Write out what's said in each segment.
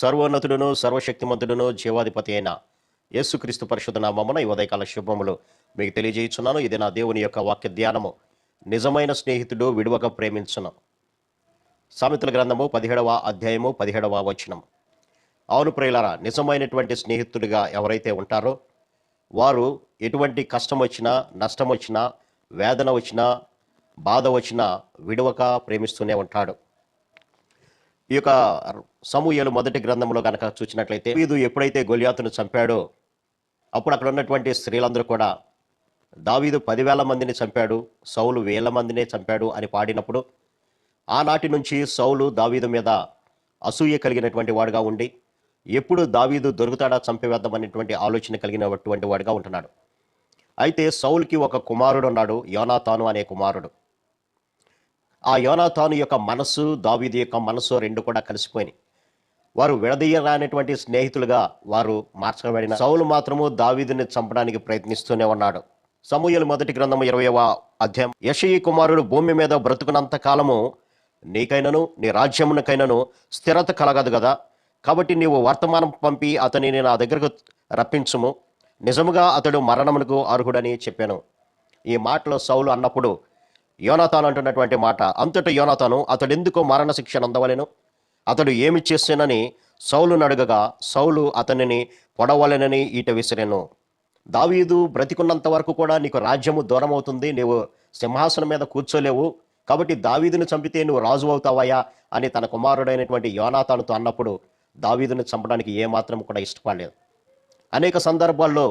సర్వోన్నతుడును సర్వశక్తిమంతుడును జీవాధిపతి అయిన యేసుక్రీస్తు పరిశుద్ధ నామమున ఈ ఉదయకాల శుభములు మీకు తెలియజేయుచున్నాను. ఇది నా దేవుని యొక్క వాక్య ధ్యానము. నిజమైన స్నేహితుడు విడువక ప్రేమించును. సామెతల గ్రంథము పదిహేడవ అధ్యాయము పదిహేడవ వచనం అవును ప్రియులారా నిజమైనటువంటి స్నేహితుడిగా ఎవరైతే ఉంటారో వారు ఎటువంటి కష్టం వచ్చినా నష్టం వచ్చినా వేదన వచ్చినా బాధ వచ్చినా విడవక ప్రేమిస్తూనే ఉంటాడు. ఈ యొక్క సమూహలు మొదటి గ్రంథంలో కనుక చూసినట్లయితే వీదు ఎప్పుడైతే గొలియాతును చంపాడో అప్పుడు అక్కడ ఉన్నటువంటి స్త్రీలందరూ కూడా దావీదు పదివేల మందిని చంపాడు సౌలు వేల మందినే చంపాడు అని పాడినప్పుడు ఆనాటి నుంచి సౌలు దావీదు మీద అసూయ కలిగినటువంటి వాడుగా ఉండి ఎప్పుడు దావీదు దొరుకుతాడా చంపివేద్దామనేటువంటి ఆలోచన కలిగినటువంటి వాడుగా ఉంటున్నాడు. అయితే సౌల్కి ఒక కుమారుడు ఉన్నాడు యోనాతాను అనే కుమారుడు. ఆ యోనాథాను యొక్క మనసు దావీదు యొక్క మనసు రెండు కూడా కలిసిపోయినాయి. వారు విడదీయరానటువంటి స్నేహితులుగా వారు మార్చబడిన సౌలు మాత్రము దావీదుని చంపడానికి ప్రయత్నిస్తూనే ఉన్నాడు. సమూహలు మొదటి గ్రంథము ఇరవైవ అధ్యాయం. యషయి కుమారుడు భూమి మీద బ్రతుకున్నంత కాలము నీకైనను నీ రాజ్యమునకైనను స్థిరత కలగదు కదా కాబట్టి నీవు వర్తమానం పంపి అతనిని నా దగ్గరకు రప్పించుము. నిజముగా అతడు మరణమునకు అర్హుడని చెప్పాను. ఈ మాటలో సౌలు అన్నప్పుడు యోనాతాను అంటున్నటువంటి మాట. అంతట యోనాతాను అతడెందుకు మరణ శిక్ష నందవలెను అతడు ఏమి చేసానని సౌలును అడగగా సౌలు అతనిని పొడవలెనని ఈట విసిరెను. దావీదు బ్రతికున్నంత వరకు కూడా నీకు రాజ్యము దూరం అవుతుంది నీవు సింహాసనం మీద కూర్చోలేవు. కాబట్టి దావీదును చంపితే నువ్వు రాజు అవుతావయ్యా అని తన కుమారుడైనటువంటి యోనాతానుతో అన్నప్పుడు దావీదును చంపడానికి ఏమాత్రం కూడా ఇష్టపడలేదు. అనేక సందర్భాల్లో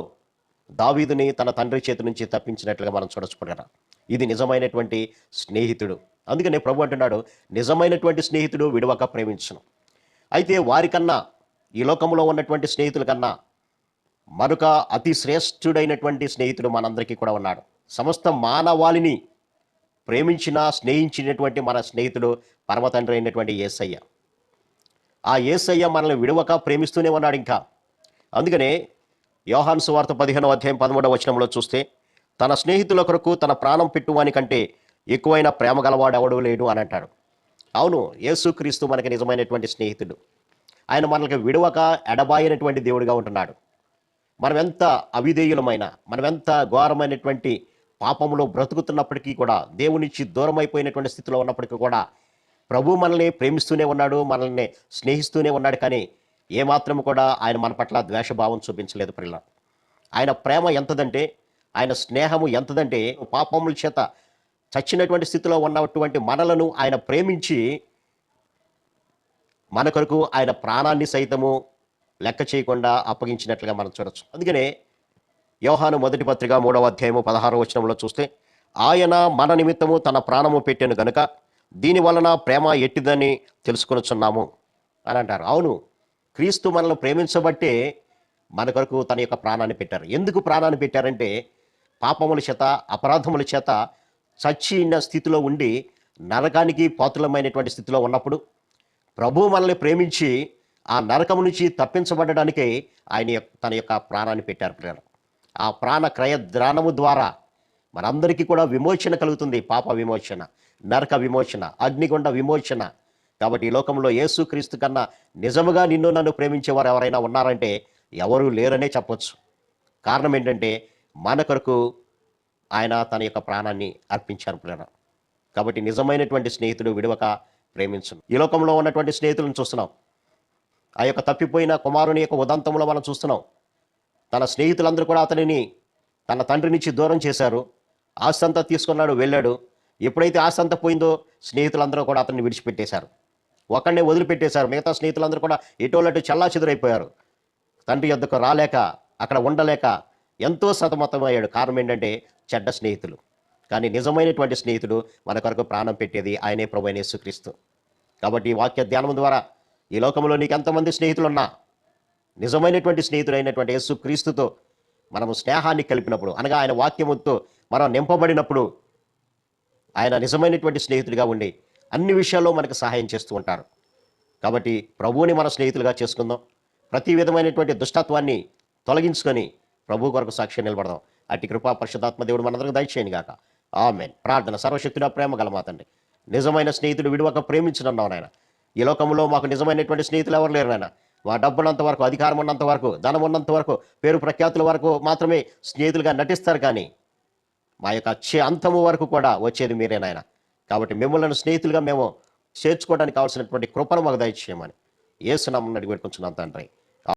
దావీదుని తన తండ్రి చేతి నుంచి తప్పించినట్లుగా మనం చూడచుకుంటున్నాం ఇది నిజమైనటువంటి స్నేహితుడు. అందుకనే ప్రభు అంటున్నాడు నిజమైనటువంటి స్నేహితుడు విడవక ప్రేమించను. అయితే వారికన్నా ఈ లోకంలో ఉన్నటువంటి స్నేహితుల కన్నా మరొక అతి శ్రేష్ఠుడైనటువంటి స్నేహితుడు మనందరికీ కూడా ఉన్నాడు. సమస్త మానవాళిని ప్రేమించిన స్నేహించినటువంటి మన స్నేహితుడు పరమతండ్రి అయినటువంటి ఏసయ్య. ఆ ఏసయ్య మనల్ని విడవక ప్రేమిస్తూనే ఉన్నాడు ఇంకా. అందుకనే యోహాన్ సువార్త పదిహేనో అధ్యాయం పదమూడవ వచనంలో చూస్తే తన స్నేహితుల కొరకు తన ప్రాణం పెట్టువాని కంటే ఎక్కువైన ప్రేమ గలవాడు ఎవడు లేడు అని అంటాడు అవును యేసుక్రీస్తు మనకి నిజమైనటువంటి స్నేహితుడు. ఆయన మనకి విడవక ఎడబాయినటువంటి దేవుడిగా ఉంటున్నాడు. మనం ఎంత అవిధేయులమైన మనం ఎంత ఘోరమైనటువంటి పాపంలో బ్రతుకుతున్నప్పటికీ కూడా దేవునిచ్చి దూరం అయిపోయినటువంటి స్థితిలో ఉన్నప్పటికీ కూడా ప్రభు మనల్ని ప్రేమిస్తూనే ఉన్నాడు మనల్ని స్నేహిస్తూనే ఉన్నాడు కానీ ఏమాత్రం కూడా ఆయన మన పట్ల ద్వేషభావం చూపించలేదు పిల్ల ఆయన ప్రేమ ఎంతదంటే ఆయన స్నేహము ఎంతదంటే పాపముల చేత చచ్చినటువంటి స్థితిలో ఉన్నటువంటి మనలను ఆయన ప్రేమించి మన కొరకు ఆయన ప్రాణాన్ని సైతము లెక్క చేయకుండా అప్పగించినట్లుగా మనం చూడొచ్చు. అందుకనే యోహాను మొదటి పత్రిక మూడవ అధ్యాయము పదహారవ వచనంలో చూస్తే ఆయన మన నిమిత్తము తన ప్రాణము పెట్టాను గనుక దీని వలన ప్రేమ ఎట్టిదని తెలుసుకొనుచున్నాము. అని అంటారు. అవును క్రీస్తు మనల్ని ప్రేమించబట్టే మన కొరకు తన యొక్క ప్రాణాన్ని పెట్టారు. ఎందుకు ప్రాణాన్ని పెట్టారంటే పాపముల చేత అపరాధముల చేత చచ్చిన స్థితిలో ఉండి నరకానికి పాతులమైనటువంటి స్థితిలో ఉన్నప్పుడు ప్రభు మనల్ని ప్రేమించి ఆ నరకం నుంచి తప్పించబడడానికి ఆయన యొక్క- తన యొక్క ప్రాణాన్ని పెట్టారు ప్రేరణ ఆ ప్రాణ క్రయద్రాణము ద్వారా మనందరికీ కూడా విమోచన కలుగుతుంది పాప విమోచన నరక విమోచన అగ్నిగుండ విమోచన. కాబట్టి ఈ లోకంలో యేసుక్రీస్తు కన్నా నిజముగా నిన్ను నన్ను ప్రేమించేవారు ఎవరైనా ఉన్నారంటే ఎవరూ లేరనే చెప్పొచ్చు. కారణం ఏంటంటే మన కొరకు ఆయన తన యొక్క ప్రాణాన్ని అర్పించారు ప్రేరణ కాబట్టి నిజమైనటువంటి స్నేహితుడు విడవక ప్రేమించను. ఈ లోకంలో ఉన్నటువంటి స్నేహితులను చూస్తున్నాం. ఆ యొక్క తప్పిపోయిన కుమారుని యొక్క ఉదంతంలో మనం చూస్తున్నాం. తన స్నేహితులందరూ కూడా అతనిని తన తండ్రి నుంచి దూరం చేశారు. ఆస్తి తీసుకున్నాడు వెళ్ళాడు. ఎప్పుడైతే ఆస్తి పోయిందో స్నేహితులందరూ కూడా అతన్ని విడిచిపెట్టేశారు. ఒకడినే వదిలిపెట్టేశారు. మిగతా స్నేహితులందరూ కూడా ఎటోలట్టు చల్లా చెదురైపోయారు తండ్రి యొద్దకు రాలేక అక్కడ ఉండలేక ఎంతో సతమతమయ్యాడు. కారణం ఏంటంటే చెడ్డ స్నేహితులు. కానీ నిజమైనటువంటి స్నేహితుడు మన కొరకు ప్రాణం పెట్టేది ఆయనే ప్రభు యేసుక్రీస్తు. కాబట్టి ఈ వాక్య ధ్యానం ద్వారా ఈ లోకంలో నీకు ఎంతమంది స్నేహితులు ఉన్నా నిజమైనటువంటి స్నేహితుడైనటువంటి యేసుక్రీస్తుతో మనము స్నేహాన్ని కలిపినప్పుడు అనగా ఆయన వాక్యముతో మనం నింపబడినప్పుడు ఆయన నిజమైనటువంటి స్నేహితుడిగా ఉండి అన్ని విషయాల్లో మనకు సహాయం చేస్తూ ఉంటారు. కాబట్టి ప్రభువుని మన స్నేహితులుగా చేసుకుందాం. ప్రతి విధమైనటువంటి దుష్టత్వాన్ని తొలగించుకొని ప్రభు కొరకు సాక్షి నిలబడదాం. అట్టి కృపా పరిశుధాత్మ దేవుడు మనందరికి దయచేయండి గాక. ఆమెన్. ప్రార్థన సర్వశక్తుల ప్రేమ గలమాతండి నిజమైన స్నేహితుడు విడివక ప్రేమించిన నాయన. ఈ లోకంలో మాకు నిజమైనటువంటి స్నేహితులు ఎవరు లేరు నాయన. మా డబ్బున్నంత వరకు అధికారం ఉన్నంత వరకు ధనం ఉన్నంత వరకు పేరు ప్రఖ్యాతుల వరకు మాత్రమే స్నేహితులుగా నటిస్తారు కానీ మా యొక్క చే అంతము వరకు కూడా వచ్చేది మీరే నాయన. కాబట్టి మిమ్మల్ని స్నేహితులుగా మేము చేర్చుకోవడానికి కావాల్సినటువంటి కృపను మాకు దయచేయమని. ఏసునామని అడిగి పెట్టుకుంటున్నాం తండ్రి.